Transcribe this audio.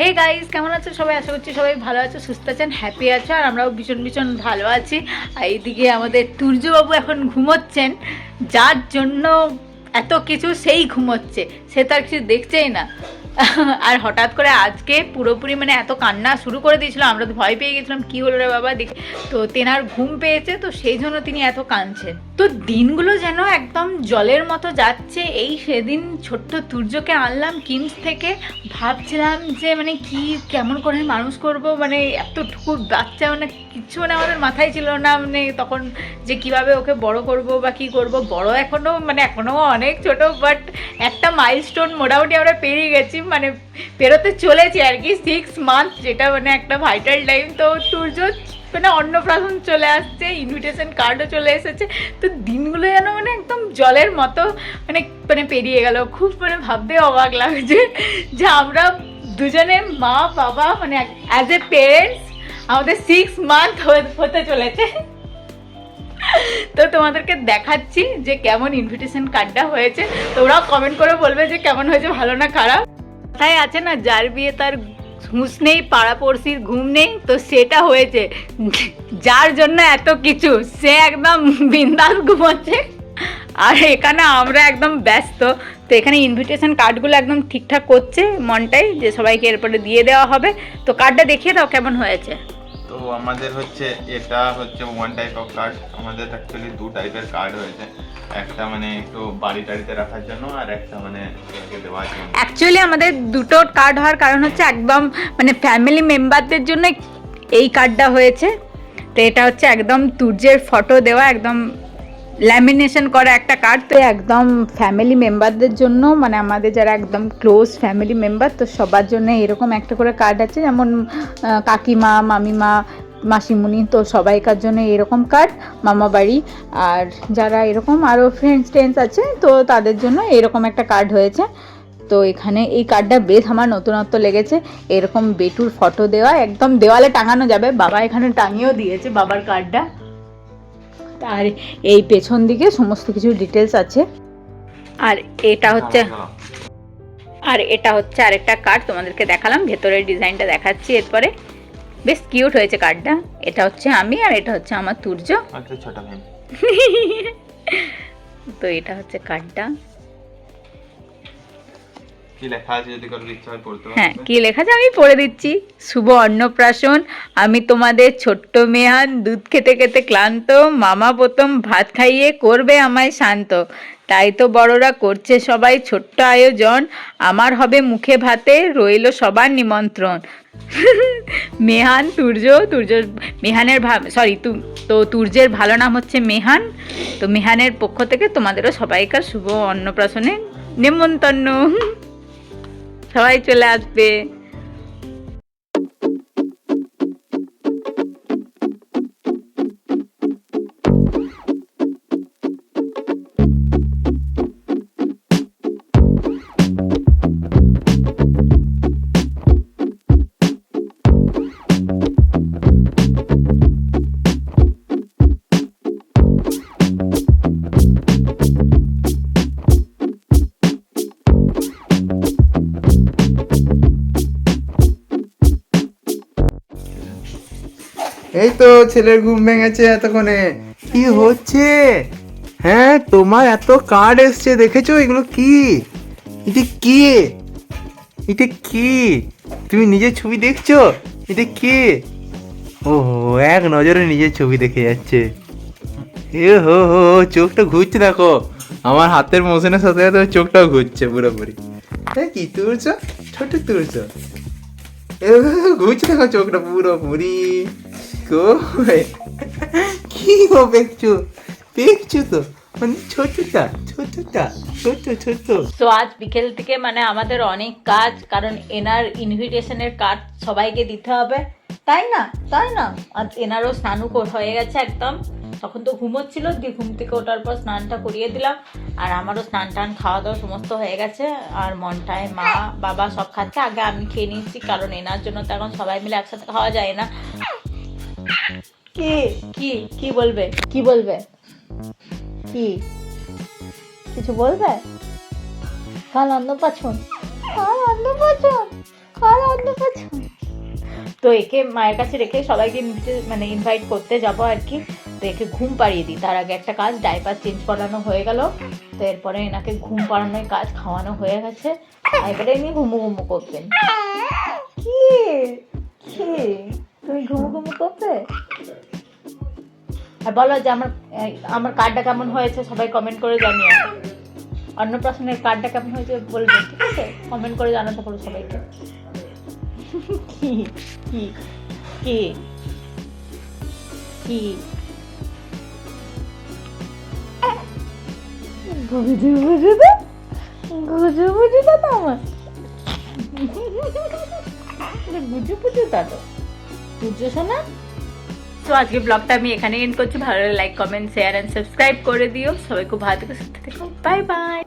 Hey guys কেমন আছো? সবাই আশা করছি সবাই ভালো আছো, সুস্থ আছেন হ্যাপি আছো, আর আমরাও ভীষণ ভীষণ ভালো আছি। আর এইদিকে আমাদের তুর্যবাবু এখন ঘুমোচ্ছেন, যার জন্য এত কিছু সেই ঘুমোচ্ছে, সে তার কিছু দেখছেই না। আর হঠাৎ করে আজকে পুরোপুরি মানে এত কান্না শুরু করে দিয়েছিল, আমরা তো ভয় পেয়ে গেছিলাম, কি হলো রে বাবা, দেখে তো তেনার ঘুম পেয়েছে, তো সেই জন্য তিনি এত কাঁদছেন। তো দিনগুলো যেন একদম জলের মতো যাচ্ছে, এই সেদিন ছোট্ট তুর্যকে আনলাম কিমস থেকে, ভাবছিলাম যে মানে কি, কেমন করে মানুষ করব মানে এতটুকু বাচ্চা মানে কিচ্ছু মানে আমাদের মাথায় ছিল না মানে তখন যে কীভাবে ওকে বড় করব বা কি করব, বড় এখনও মানে এখনও অনেক ছোট বাট একটা মাইলস্টোন মোটামুটি আমরা পেরিয়ে গেছি মানে পেরোতে চলেছি আর কি সিক্স মান্থ যেটা মানে একটা ভাইটাল টাইম তো সূর্য মানে অন্নপ্রাশন চলে আসছে ইনভিটেশন কার্ডও চলে এসেছে। তো দিনগুলো যেন মানে একদম জলের মতো মানে মানে পেরিয়ে গেল। খুব মানে ভাবতে অবাক লাগছে যে আমরা দুজনে মা, বাবা মানে অ্যাজ এ পেরেন্টস আমাদের সিক্স মান্থ হতে চলেছে। তো তোমাদেরকে দেখাচ্ছি যে কেমন ইনভিটেশন কার্ডটা হয়েছে। তোমরাও কমেন্ট করে বলবে যে কেমন হয়েছে, ভালো না খারাপ। তাই আছে না? যার বিয়ে তার হুঁস নেই পাড়াপড়শির ঘুম নেই, তো সেটা হয়েছে। যার জন্য এত কিছু, সে একদম বিন্দাস ঘুমাচ্ছে। আর এখানে আমরা একদম ব্যস্ত। তো এখানে ইনভিটেশন কার্ডগুলো একদম ঠিকঠাক করছে মনটাই, যে সবাইকে এরপরে দিয়ে দেওয়া হবে। তো কার্ডটা দেখিয়ে দাও কেমন হয়েছে। আমাদের হচ্ছে এটা হচ্ছে ওয়ান টাইপ অফ কার্ড আমাদের অ্যাকচুয়ালি দু টাইপের কার্ড হয়েছে। একটা মানে একটু বাড়ি টাড়িতে রাখার জন্য আর একটা মানে অ্যাকচুয়ালি আমাদের দুটো কার্ড হওয়ার কারণ হচ্ছে একদম মানে ফ্যামিলি মেম্বারদের জন্য এই কার্ডটা হয়েছে। তো এটা হচ্ছে একদম তুর্যের ফটো দেওয়া, একদম ল্যামিনেশন করা একটা কার্ড তো একদম ফ্যামিলি মেম্বারদের জন্য মানে আমাদের যারা একদম ক্লোজ ফ্যামিলি মেম্বার তো সবার জন্য এরকম একটা করে কার্ড আছে। যেমন কাকিমা, মামিমা মাসিমুনি তো সবাইকার জন্য এরকম কার্ড মামা বাড়ি। আর যারা এরকম আরও ফ্রেন্ডস টেন্স আছে, তো তাদের জন্য এরকম একটা কার্ড হয়েছে। তো এখানে এই কার্ডটা বেশ আমার নতুনত্ব লেগেছে। এরকম বেটুর ফটো দেওয়া, একদম দেওয়ালে টাঙানো যাবে। বাবা এখানে টাঙিয়েও দিয়েছে বাবার কার্ডটা আর এই পেছন দিকে সমস্ত কিছু ডিটেলস আছে। আর এটা হচ্ছে আর এটা হচ্ছে আরেকটা কার্ড তোমাদেরকে দেখালাম ভেতরের ডিজাইনটা দেখাচ্ছি এরপরে। বেশ কিউট হয়েছে কার্ডটা এটা হচ্ছে আমি আর এটা হচ্ছে আমার তুর্য। আচ্ছা ছোট ভাই তো এটা হচ্ছে কার্ডটা কি লেখা আছে যদি কারোর ইচ্ছা হয় পড়তে হ্যাঁ কি লেখা আছে আমি পড়ে দিচ্ছি। শুভ অন্নপ্রাশন আমি তোমাদের ছোট্ট মেহান দুধ খেতে খেতে ক্লান্ত মামা প্রথম ভাত খাইয়ে করবে আমায় শান্ত। তাই তো বড়রা করছে সবাই ছোট্ট আয়োজন আমার হবে মুখে ভাতে রইল সবার নিমন্ত্রণ। মেহান তুর্য তুর্য মেহানের সরি তো তুর্যের ভালো নাম হচ্ছে মেহান। তো মেহানের পক্ষ থেকে তোমাদেরও সবাইকার শুভ অন্নপ্রাশনে নিমন্ত্রণ। সবাই চলে আসবে। এই তো ছেলের ঘুম ভেঙেছে এতক্ষণে। কি হচ্ছে? হ্যাঁ তোমার এত কার্ড এসছে, দেখেছ? এগুলো কি? এটা কি? এটা কি? তুমি নিজের ছবি দেখছ? এটা কি? ও এক নজরে নিজের ছবি দেখে যাচ্ছে। এ হো হো, চোখটা ঘুরছে দেখো। আমার হাতের মোশনের সাথে সাথে চোখটাও ঘুরছে পুরোপুরি। হ্যাঁ কি তুলছো? ছোট তুলছো। ঘুরছে দেখো চোখটা পুরোপুরি। কই কি গো দেখছ? দেখছ তো? মানে ছোটটা ছোটটা ছোট ছোট তো আজ বিকেল থেকে মানে আমাদের অনেক কাজ, কারণ এনার ইনভিটেশনের কার্ড সবাইকে দিতে হবে। তাই না? তাই না? আজ এনারও স্নানও কর- হয়ে গেছে একদম। তখন তো ঘুমোচ্ছিল, দিয়ে ঘুম থেকে ওঠার পর স্নানটা করিয়ে দিলাম। আর আমারও স্নান টান খাওয়া দাওয়া সমস্ত হয়ে গেছে। আর মনটায় মা, বাবা সব খাচ্ছে। আগে আমি খেয়ে নিচ্ছি কারণ এনার জন্য তো এখন সবাই মিলে একসাথে খাওয়া যায় না। কি কি কি বলবে? কি বলবে? কি? কিছু বলবে? কাল অন্নপ্রাশন কাল অন্নপ্রাশন তো একে মায়ের কাছে রেখে সবাইকে মানে ইনভাইট করতে যাব আর কি। তো একে ঘুম পাড়িয়ে দিই। তার আগে একটা কাজ ডাইপার চেঞ্জ করানো হয়ে গেল। তো এরপরে এনাকে ঘুম পাড়ানোর কাজ খাওয়ানো হয়ে গেছে। এবারে এমনি ঘুমু ঘুমু করবেন। কি? কি? তুমি ঘুমু ঘুমু করবে? আর বলো যে আমার আমার কার্ডটা কেমন হয়েছে সবাই কমেন্ট করে জানিও। অন্নপ্রাশনের কার্ডটা কেমন হয়েছে বলবে, ঠিক আছে? কমেন্ট করে জানাতে পারো সবাইকে। কি কি কি গুজু গুজু তো গুজু গুজু তো আমার। গুজু গুজু তা তো। তো আজকে ব্লগটা আমি এখানে এন্ড করছি। ভালো like comment share and subscribe করে দিও। সবাই খুব ভালো থেকে, সুস্থ থেকো। Bye bye